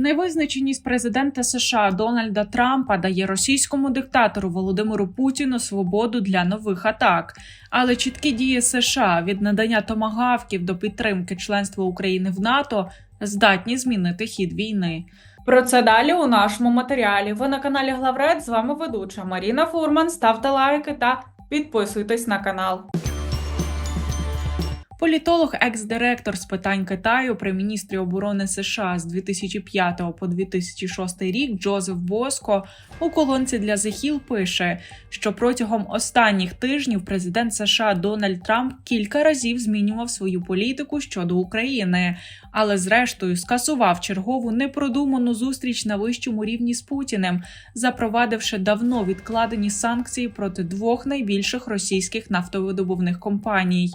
Невизначеність президента США Дональда Трампа дає російському диктатору Володимиру Путіну свободу для нових атак. Але чіткі дії США від надання томагавків до підтримки членства України в НАТО здатні змінити хід війни. Про це далі у нашому матеріалі. Ви на каналі Главред. З вами ведуча Маріна Фурман. Ставте лайки та підписуйтесь на канал. Політолог, екс-директор з питань Китаю при міністрі оборони США з 2005 по 2006 рік Джозеф Боско у колонці для Hill пише, що протягом останніх тижнів президент США Дональд Трамп кілька разів змінював свою політику щодо України, але зрештою скасував чергову непродуману зустріч на вищому рівні з Путіним, запровадивши давно відкладені санкції проти двох найбільших російських нафтовидобувних компаній.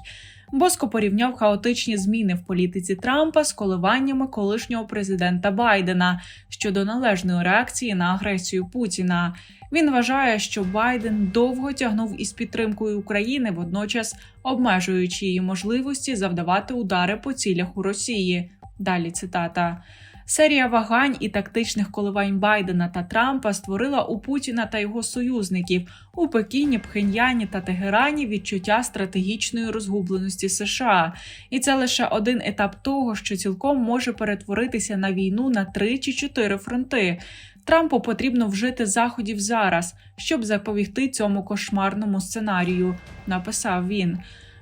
Боско порівняв хаотичні зміни в політиці Трампа з коливаннями колишнього президента Байдена щодо належної реакції на агресію Путіна. Він вважає, що Байден довго тягнув із підтримкою України, водночас обмежуючи її можливості завдавати удари по цілях у Росії. Далі цитата. Серія вагань і тактичних коливань Байдена та Трампа створила у Путіна та його союзників у Пекіні, Пхеньяні та Тегерані відчуття стратегічної розгубленості США, і це лише один етап того, що цілком може перетворитися на війну на три чи чотири фронти. Трампу потрібно вжити заходів зараз, щоб запобігти цьому кошмарному сценарію, написав він.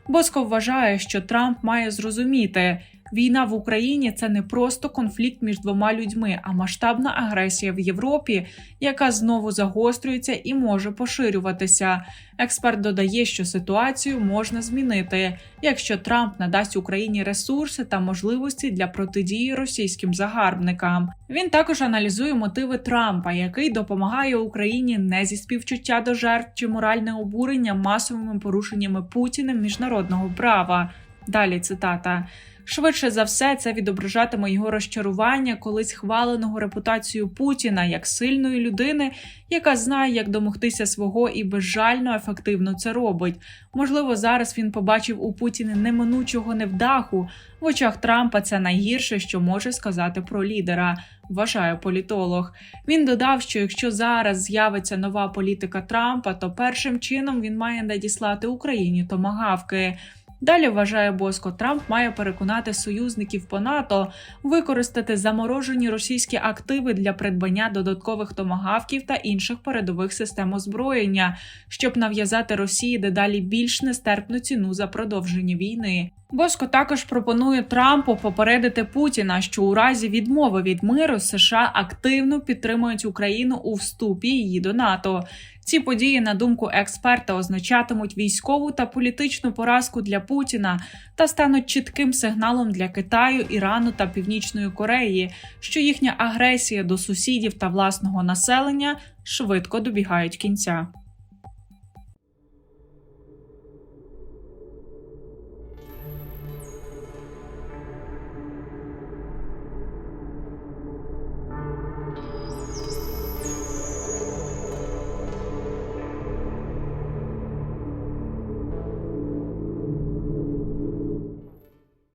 Боско вважає, що Трамп має зрозуміти. Війна в Україні це не просто конфлікт між двома людьми, а масштабна агресія в Європі, яка знову загострюється і може поширюватися. Експерт додає, що ситуацію можна змінити, якщо Трамп надасть Україні ресурси та можливості для протидії російським загарбникам. Він також аналізує мотиви Трампа, який допомагає Україні не зі співчуття до жертв чи моральне обурення масовими порушеннями Путіним міжнародного права. Далі цитата. Швидше за все, це відображатиме його розчарування колись хваленого репутацію Путіна як сильної людини, яка знає, як домогтися свого і безжально ефективно це робить. Можливо, зараз він побачив у Путіні неминучого невдаху. В очах Трампа це найгірше, що може сказати про лідера. Вважає політолог. Він додав, що якщо зараз з'явиться нова політика Трампа, то першим чином він має надіслати Україні томагавки. Далі вважає Боско, Трамп має переконати союзників по НАТО використати заморожені російські активи для придбання додаткових томагавків та інших передових систем озброєння, щоб нав'язати Росії дедалі більш нестерпну ціну за продовження війни. Боско також пропонує Трампу попередити Путіна, що у разі відмови від миру США активно підтримують Україну у вступі її до НАТО. Ці події, на думку експерта, означатимуть військову та політичну поразку для Путіна та стануть чітким сигналом для Китаю, Ірану та Північної Кореї, що їхня агресія до сусідів та власного населення швидко добігають кінця.